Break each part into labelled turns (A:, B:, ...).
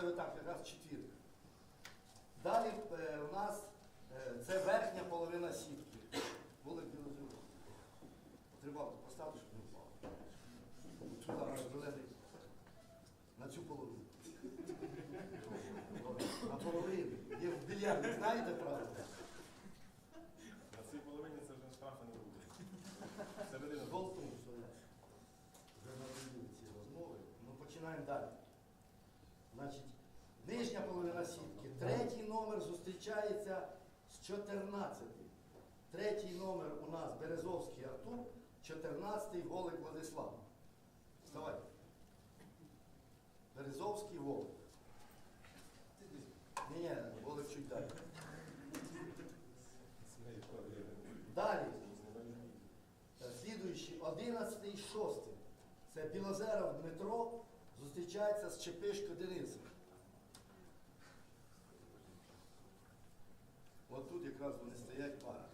A: це так, якраз четвірка. Далі е, у нас е, це верхня половина сітки. Вулик білозеру. Тривалку поставити, щоб не впало. Сюди. На цю половину. На половину. Є в більярді, знаєте правильно?
B: На цій половині це вже штрафи не буде. Середина.
A: Болтун, що я вже надаю ці розмови. Ну, починаємо далі. Значить, нижня половина сітки. Третій номер зустрічається з 14. Третій номер у нас Березовський Артур, 14-й Голик Владислав. Вставай. Березовський Волик. Ні, ні, Волик чуть далі. Далі. Слідуючий, 11 і 6. Це Білозеров Дмитро зустрічається з Чепишко Денисом. Якраз вони стоять пара.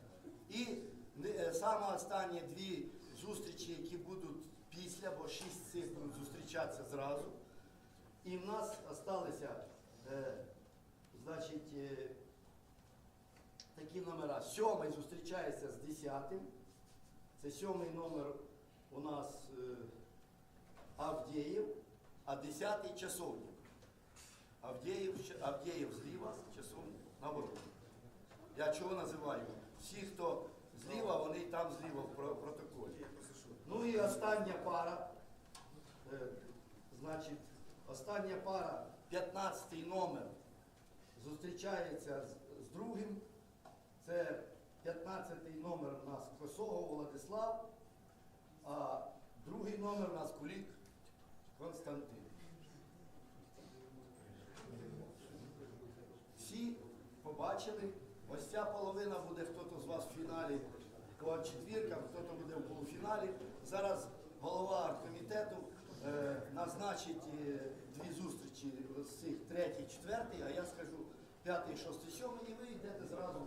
A: І е, саме останні дві зустрічі, які будуть після, бо шість цих будуть зустрічатися зразу. І в нас залишилися, е, значить, е, такі номера. Сьомий зустрічається з десятим. Це сьомий номер у нас е, Авдіїв, а десятий часовник. Авдіїв, щ- Авдіїв зліва, часовник наоборот. Я чого називаю? Всі, хто зліва, вони там зліва в протоколі. Ну і остання пара. Е, значить, остання пара, 15-й номер, зустрічається з, з другим. Це 15-й номер у нас Косого Владислав, а другий номер у нас Кулік Константин. Всі побачили, ось ця половина буде хто-то з вас в фіналі по четвіркам, хто-то буде в полуфіналі. Зараз голова арткомітету е, назначить е, дві зустрічі з цих третій, четвертий, а я скажу п'ятий, шостий, сьомий, і ви йдете зразу.